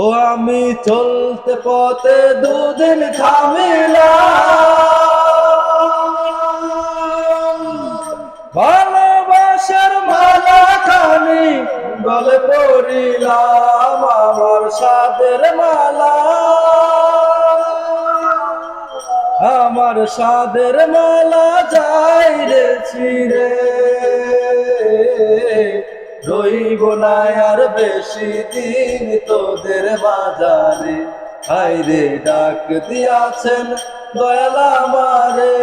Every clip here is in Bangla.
ও আমি চলতে পথে দুদিন থামিলাম ভালোবাসার মালা খানি গলে পড়িলাম আমার সাদের মালা। আমার সাদের মালা যাই রে ছিড়ে। রইব না আর বেশি দিন তোদের বাজারে। হাইরে ডাক দিয়াছেন দয়াল আমারে।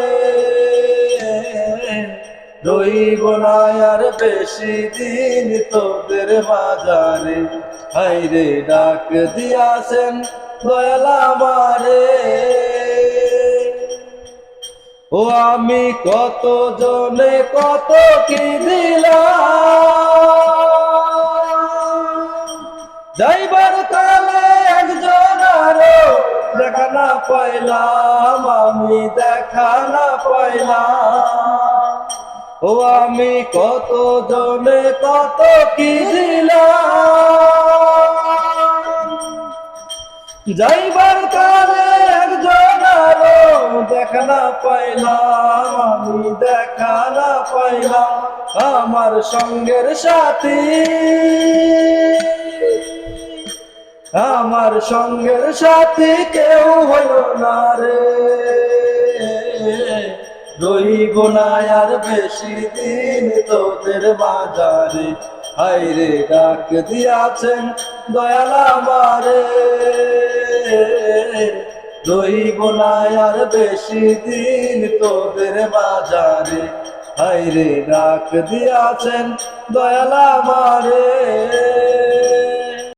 রইব না আর বেশি দিন তোদের বাজারে। হাইরে ডাক দিয়াছেন দয়াল আমারে। ও আমি কত জনে কত কি দিলাম? যাইবার কালে একজন আরও দেখা না পাইলাম, আমি দেখা না পাইলাম। ও আমি কত জনে কত কি দিলাম? যাইবার কালে একজন আরও দেখা না পাইলাম, আমি দেখা না পাইলাম, আমার সঙ্গের সাথী। আমার সঙ্গের সাথী কেউ হলো না রে। রইব না আর বেশি দিন তোদের বাজারে হাইরে ডাক দিয়াছেন দয়াল আমারে। রইব না আর বেশি দিন তোদের বাজারে হাইরে ডাক দিয়াছেন দয়াল আমারে।